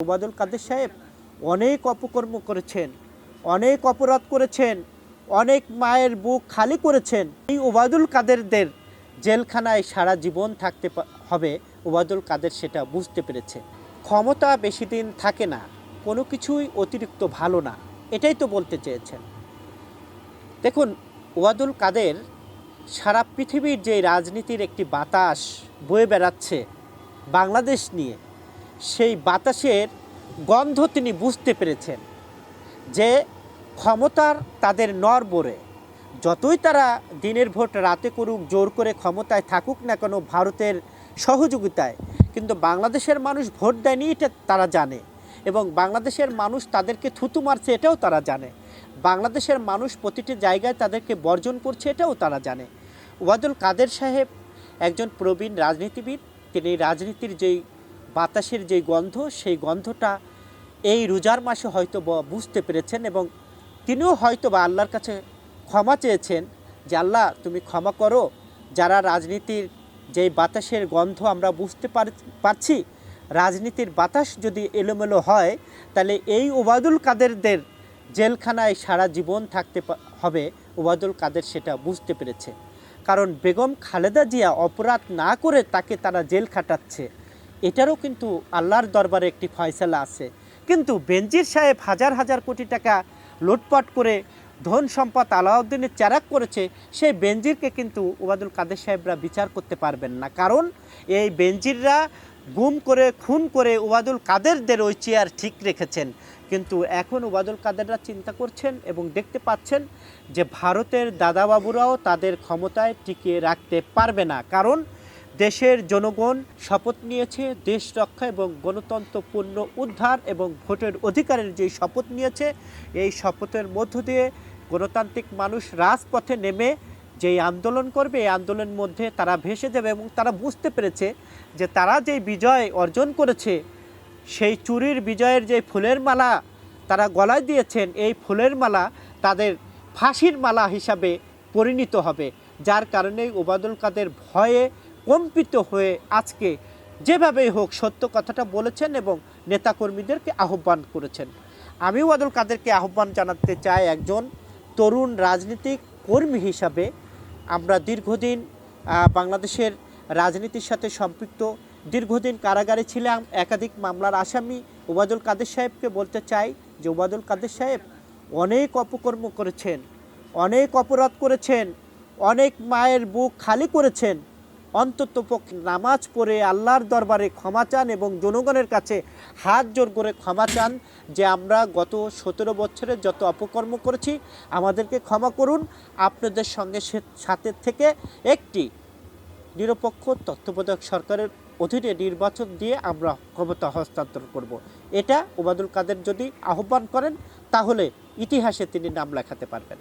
ওবায়দুল কাদের সাহেব অনেক অপকর্ম করেছেন, অনেক অপরাধ করেছেন, অনেক মায়ের বুক খালি করেছেন। এই ওবায়দুল কাদেরদের জেলখানায় সারা জীবন থাকতে হবে ওবায়দুল কাদের সেটা বুঝতে পেরেছে। ক্ষমতা বেশি দিন থাকে না, কোনো কিছুই অতিরিক্ত ভালো না, এটাই তো বলতে চেয়েছেন। দেখুন ওয়াদুল কাদের সারা পৃথিবীর যে রাজনীতির একটি বাতাস বয়ে বেড়াচ্ছে বাংলাদেশ নিয়ে সেই বাতাসের গন্ধ তিনি বুঝতে পেরেছেন যে ক্ষমতার তাদের নরবরে যতই তারা দিনের ভোট, রাতে করুক, জোর করে ক্ষমতায় থাকুক না কেন, ভারতের সহযোগিতায়। কিন্তু বাংলাদেশের মানুষ ভোট দেয়নি, এটা তারা জানে। এবং বাংলাদেশের মানুষ তাদেরকে থুতু মারছে, এটাও তারা জানে। বাংলাদেশের মানুষ প্রতিটি জায়গায় তাদেরকে বর্জন করছে, এটাও তারা জানে। ওয়াদুল কাদের সাহেব একজন প্রবীণ রাজনীতিবিদ। তিনি রাজনীতির যেই বাতাসের যে গন্ধ, সেই গন্ধটা এই রোজার মাসে হয়তো বুঝতে পেরেছেন এবং তিনিও হয়তো বা আল্লাহর কাছে ক্ষমা চেয়েছেন যে, আল্লাহ, তুমি ক্ষমা করো। যারা রাজনীতির যেই বাতাসের গন্ধ আমরা বুঝতে পার- পারছি, রাজনীতির বাতাস যদি এলোমেলো হয়, তাহলে এই ওবায়দুল কাদেরদের জেলখানায় সারা জীবন থাকতে হবে। ওবায়দুল কাদের সেটা বুঝতে পেরেছে। কারণ বেগম খালেদা জিয়া অপরাধ না করে তাকে তারা জেল খাটাচ্ছে। এটারও কিন্তু আল্লাহর দরবারে একটি ফয়সালা আছে। কিন্তু বেনজির সাহেব হাজার হাজার কোটি টাকা লুটপাট করে ধন সম্পদ আলাউদ্দিনের চারাক করেছে, সেই বেনজিরকে কিন্তু ওবাদুল কাদের সাহেবরা বিচার করতে পারবেন না। কারণ এই বেনজিররা গুম করে, খুন করে ওবাদুল কাদেরদের ওই চেয়ার ঠিক রেখেছেন। কিন্তু এখন ওবাদুল কাদেররা চিন্তা করছেন এবং দেখতে পাচ্ছেন যে ভারতের দাদাবাবুরাও তাদের ক্ষমতায় টিকিয়ে রাখতে পারবে না। কারণ দেশের জনগণ শপথ নিয়েছে, দেশ রক্ষা এবং গণতন্ত্রপূর্ণ উদ্ধার এবং ভোটের অধিকারের যে শপথ নিয়েছে, এই শপথের মধ্য দিয়ে গণতান্ত্রিক মানুষ রাজপথে নেমে যেই আন্দোলন করবে, এই আন্দোলনের মধ্যে তারা ভেসে যাবে এবং তারা বুঝতে পেরেছে যে তারা যে বিজয় অর্জন করেছে, সেই চুরির বিজয়ের যে ফুলের মালা তারা গলায় দিয়েছেন, এই ফুলের মালা তাদের ফাঁসির মালা হিসাবে পরিণত হবে। যার কারণে ওবায়দুল কাদের ভয়ে কম্পিত হয়ে আজকে যেভাবেই হোক সত্য কথাটা বলেছেন এবং নেতাকর্মীদেরকে আহ্বান করেছেন। আমি ওবায়দুল কাদেরকে আহ্বান জানাতে চাই একজন তরুণ রাজনীতিক কর্মী হিসাবে। আমরা দীর্ঘদিন বাংলাদেশের রাজনীতির সাথে সম্পৃক্ত। দীর্ঘদিন কারাগারে ছিলাম, একাধিক মামলার আসামি ওবায়দুল কাদের সাহেবকে বলতে চাই যে ওবায়দুল কাদের সাহেব অনেক অপকর্ম করেছেন, অনেক অপরাধ করেছেন, অনেক মায়ের বুক খালি করেছেন। অন্তত নামাজ পড়ে আল্লাহর দরবারে ক্ষমা চান এবং জনগণের কাছে হাত জোর করে ক্ষমা চান যে আমরা গত সতেরো বছরে যত অপকর্ম করেছি, আমাদেরকে ক্ষমা করুন আপনাদের সঙ্গে সাথে থেকে একটি নিরপেক্ষ তত্ত্বাবধায়ক সরকারের অধীনে নির্বাচন দিয়ে আমরা ক্ষমতা হস্তান্তর করব। এটা ওবায়দুল কাদের যদি আহ্বান করেন, তাহলে ইতিহাসে তিনি নাম লেখাতে পারবেন